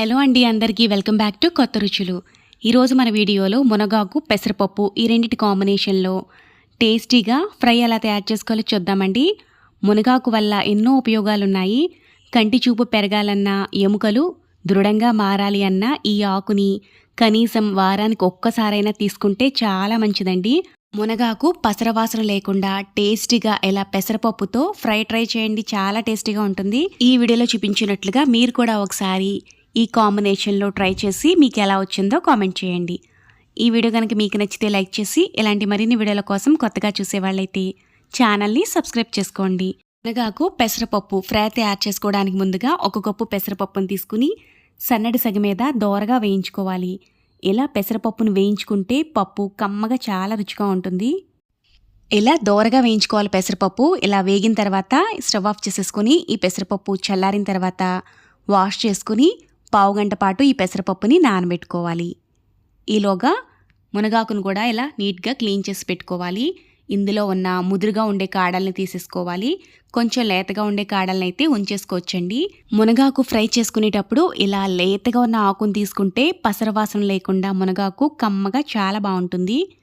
Hello అండి అందరికీ. Welcome back to కొత్త రుచులు. ఈరోజు మన వీడియోలో మునగాకు పెసరపప్పు ఈ రెండింటి కాంబినేషన్లో టేస్టీగా ఫ్రై ఎలా తయారు చేసుకోవాలో చూద్దామండి. మునగాకు వల్ల ఎన్నో ఉపయోగాలు ఉన్నాయి కంటి చూపు పెరగాలన్నా ఎముకలు దృఢంగా మారాలి అన్నా ఈ ఆకుని కనీసం వారానికి ఒక్కసారైనా తీసుకుంటే చాలా మంచిదండి. మునగాకు పసరవాసన లేకుండా టేస్టీగా ఎలా పెసరపప్పుతో ఫ్రై ట్రై చేయండి. చాలా టేస్టీగా ఉంటుంది. ఈ వీడియోలో చూపించినట్లుగా మీరు కూడా ఒకసారి ఈ కాంబినేషన్లో ట్రై చేసి మీకు ఎలా వచ్చిందో కామెంట్ చేయండి. ఈ వీడియో కనుక మీకు నచ్చితే లైక్ చేసి ఇలాంటి మరిన్ని వీడియోల కోసం కొత్తగా చూసేవాళ్ళైతే ఛానల్ని సబ్స్క్రైబ్ చేసుకోండి. మునగాకు పెసరపప్పు ఫ్రై తయారు చేసుకోవడానికి ముందుగా ఒక కప్పు పెసరపప్పును తీసుకుని సన్నడి సగ మీద దోరగా వేయించుకోవాలి. ఇలా పెసరపప్పును వేయించుకుంటే పప్పు కమ్మగా చాలా రుచిగా ఉంటుంది. ఇలా దోరగా వేయించుకోవాలి పెసరపప్పు. ఇలా వేగిన తర్వాత స్టవ్ ఆఫ్ చేసేసుకొని ఈ పెసరపప్పు చల్లారిన తర్వాత వాష్ చేసుకుని పావుగంట పాటు ఈ పెసరపప్పుని నానబెట్టుకోవాలి. ఈలోగా మునగాకును కూడా ఇలా నీట్గా క్లీన్ చేసి పెట్టుకోవాలి. ఇందులో ఉన్న ముదురుగా ఉండే కాడల్ని తీసేసుకోవాలి. కొంచెం లేతగా ఉండే కాడల్ని అయితే ఉంచేసుకోవచ్చండి. మునగాకు ఫ్రై చేసుకునేటప్పుడు ఇలా లేతగా ఉన్న ఆకును తీసుకుంటే పసరవాసన లేకుండా మునగాకు కమ్మగా చాలా బాగుంటుంది.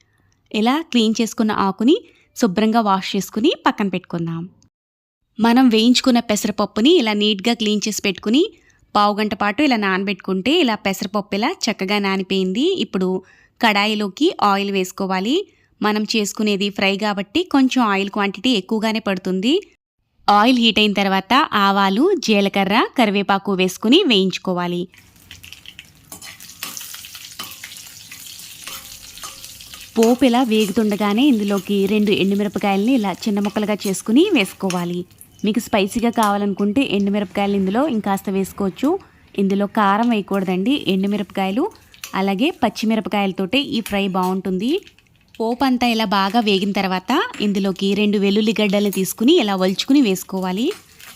ఇలా క్లీన్ చేసుకున్న ఆకుని శుభ్రంగా వాష్ చేసుకుని పక్కన పెట్టుకుందాం. మనం వేయించుకున్న పెసరపప్పుని ఇలా నీట్గా క్లీన్ చేసి పెట్టుకుని పావు గంట పాటు ఇలా నానబెట్టుకుంటే ఇలా పెసరపప్పు ఇలా చక్కగా నానిపోయింది. ఇప్పుడు కడాయిలోకి ఆయిల్ వేసుకోవాలి. మనం చేసుకునేది ఫ్రై కాబట్టి కొంచెం ఆయిల్ క్వాంటిటీ ఎక్కువగానే పడుతుంది. ఆయిల్ హీట్ అయిన తర్వాత ఆవాలు జీలకర్ర కరివేపాకు వేసుకుని వేయించుకోవాలి. పోపు ఇలా వేగుతుండగానే ఇందులోకి రెండు ఎండుమిరపకాయలని ఇలా చిన్న ముక్కలుగా చేసుకుని వేసుకోవాలి. మీకు స్పైసీగా కావాలనుకుంటే ఎండుమిరపకాయలు ఇందులో ఇంకాస్త వేసుకోవచ్చు. ఇందులో కారం వేయకూడదండి. ఎండుమిరపకాయలు అలాగే పచ్చిమిరపకాయలతోటే ఈ ఫ్రై బాగుంటుంది. పోపు అంతా ఇలా బాగా వేగిన తర్వాత ఇందులోకి రెండు వెల్లుల్లిగడ్డలు తీసుకుని ఇలా వలుచుకుని వేసుకోవాలి.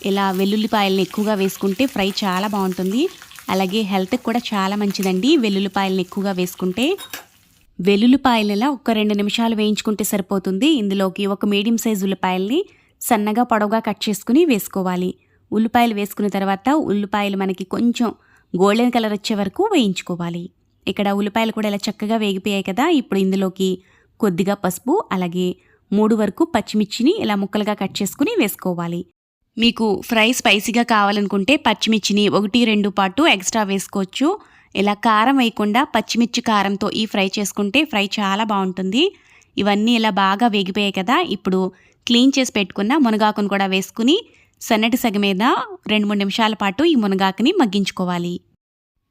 ఇలా వెల్లుల్లిపాయలను ఎక్కువగా వేసుకుంటే ఫ్రై చాలా బాగుంటుంది. అలాగే హెల్త్కి కూడా చాలా మంచిదండి వెల్లుల్లిపాయలను ఎక్కువగా వేసుకుంటే. వెల్లుల్లిపాయలు ఒక రెండు నిమిషాలు వేయించుకుంటే సరిపోతుంది. ఇందులోకి ఒక మీడియం సైజ్ ఉల్లిపాయల్ని సన్నగా పొడవుగా కట్ చేసుకుని వేసుకోవాలి. ఉల్లిపాయలు వేసుకున్న తర్వాత ఉల్లిపాయలు మనకి కొంచెం గోల్డెన్ కలర్ వచ్చే వరకు వేయించుకోవాలి. ఇక్కడ ఉల్లిపాయలు కూడా ఇలా చక్కగా వేగిపోయాయి కదా ఇప్పుడు ఇందులోకి కొద్దిగా పసుపు అలాగే మూడు వరకు పచ్చిమిర్చిని ఇలా ముక్కలుగా కట్ చేసుకుని వేసుకోవాలి. మీకు ఫ్రై స్పైసీగా కావాలనుకుంటే పచ్చిమిర్చిని ఒకటి రెండు పాటు ఎక్స్ట్రా వేసుకోవచ్చు. ఇలా కారం వేయకుండా పచ్చిమిర్చి కారంతో ఈ ఫ్రై చేసుకుంటే ఫ్రై చాలా బాగుంటుంది. ఇవన్నీ ఇలా బాగా వేగిపోయాయి కదా ఇప్పుడు క్లీన్ చేసి పెట్టుకున్న మునగాకును కూడా వేసుకుని సన్నటి సగ మీద రెండు మూడు నిమిషాల పాటు ఈ మునగాకుని మగ్గించుకోవాలి.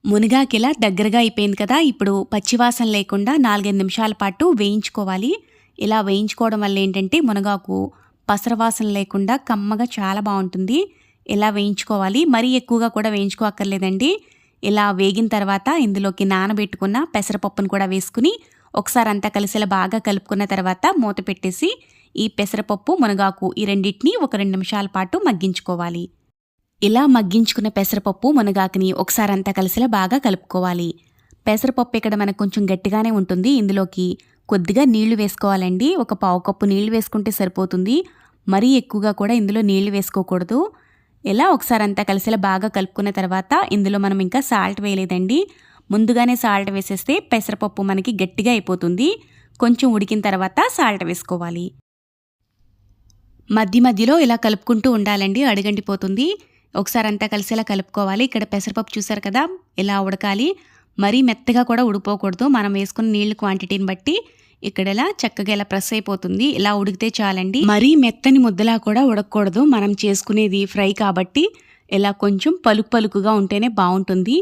మునగాకి ఇలా దగ్గరగా అయిపోయింది కదా ఇప్పుడు పచ్చివాసన లేకుండా నాలుగైదు నిమిషాల పాటు వేయించుకోవాలి. ఇలా వేయించుకోవడం వల్ల ఏంటంటే మునగాకు పసరవాసన లేకుండా కమ్మగా చాలా బాగుంటుంది. ఇలా వేయించుకోవాలి. మరీ ఎక్కువగా కూడా వేయించుకోక్కర్లేదండి. ఇలా వేగిన తర్వాత ఇందులోకి నానబెట్టుకున్న పెసరపప్పును కూడా వేసుకుని ఒకసారి అంతా కలిసేలా బాగా కలుపుకున్న తర్వాత మూత పెట్టేసి ఈ పెసరపప్పు మునగాకు ఈ రెండింటినీ ఒక రెండు నిమిషాల పాటు మగ్గించుకోవాలి. ఇలా మగ్గించుకున్న పెసరపప్పు మునగాకుని ఒకసారి అంతా కలిసిలా బాగా కలుపుకోవాలి. పెసరపప్పు ఇక్కడ మనకు కొంచెం గట్టిగానే ఉంటుంది. ఇందులోకి కొద్దిగా నీళ్ళు వేసుకోవాలండి. ఒక పావు కప్పు నీళ్ళు వేసుకుంటే సరిపోతుంది. మరీ ఎక్కువగా కూడా ఇందులో నీళ్ళు వేసుకోకూడదు. ఇలా ఒకసారి అంతా కలిసిలా బాగా కలుపుకున్న తర్వాత ఇందులో మనం ఇంకా సాల్ట్ వేయలేదండి. ముందుగానే సాల్ట్ వేసేస్తే పెసరపప్పు మనకి గట్టిగా అయిపోతుంది. కొంచెం ఉడికిన తర్వాత సాల్ట్ వేసుకోవాలి. మధ్య మధ్యలో ఇలా కలుపుకుంటూ ఉండాలండి అడుగంటిపోతుంది ఒకసారి అంతా కలిసేలా కలుపుకోవాలి. ఇక్కడ పెసరపప్పు చూసారు కదా ఇలా ఉడకాలి? మరీ మెత్తగా కూడా ఉడిపోకూడదు. మనం వేసుకున్న నీళ్ళ క్వాంటిటీని బట్టి ఇక్కడ ఇలా చక్కగా ఇలా ప్రెస్ అయిపోతుంది. ఇలా ఉడికితే చాలండి. మరీ మెత్తని ముద్దలా కూడా ఉడకకూడదు. మనం చేసుకునేది ఫ్రై కాబట్టి ఇలా కొంచెం పలుకు పలుకుగా ఉంటేనే బాగుంటుంది.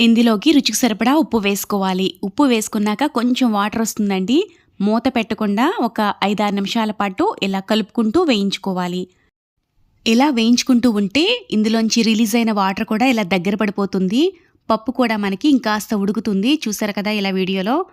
ఇందులోకి రుచికి సరిపడా ఉప్పు వేసుకోవాలి. ఉప్పు వేసుకున్నాక కొంచెం వాటర్ వస్తుందండి. మూత పెట్టకుండా ఒక ఐదారు నిమిషాల పాటు ఇలా కలుపుకుంటూ వేయించుకోవాలి. ఇలా వేయించుకుంటూ ఉంటే ఇందులోంచి రిలీజ్ అయిన వాటర్ కూడా ఇలా దగ్గర పడిపోతుంది. పప్పు కూడా మనకి ఇంకాస్త ఉడుకుతుంది. చూసారు కదా ఇలా వీడియోలో?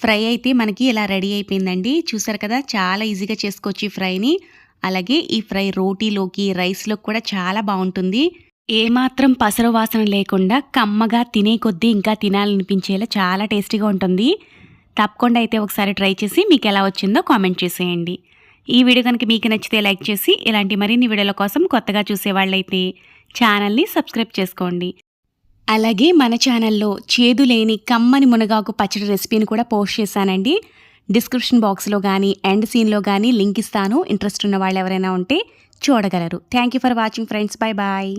ఫ్రై అయితే మనకి ఇలా రెడీ అయిపోయిందండి. చూసారు కదా? చాలా ఈజీగా చేసుకోవచ్చు ఈ ఫ్రైని. అలాగే ఈ ఫ్రై రోటీలోకి రైస్లోకి కూడా చాలా బాగుంటుంది. ఏమాత్రం పసరు వాసన లేకుండా కమ్మగా తినే కొద్దీ ఇంకా తినాలనిపించేలా చాలా టేస్టీగా ఉంటుంది. తప్పకుండా అయితే ఒకసారి ట్రై చేసి మీకు ఎలా వచ్చిందో కామెంట్ చేసేయండి. ఈ వీడియో కనుక మీకు నచ్చితే లైక్ చేసి ఇలాంటి మరిన్ని వీడియోల కోసం కొత్తగా చూసేవాళ్ళైతే ఛానల్ని సబ్స్క్రైబ్ చేసుకోండి. అలాగే మన ఛానల్లో చేదు లేని కమ్మని మునగాకు పచ్చడి రెసిపీని కూడా పోస్ట్ చేశానండి. డిస్క్రిప్షన్ బాక్స్లో కానీ ఎండ్ సీన్లో కానీ లింక్ ఇస్తాను. ఇంట్రెస్ట్ ఉన్న వాళ్ళు ఎవరైనా ఉంటే చూడగలరు. Thank you for watching friends. Bye bye.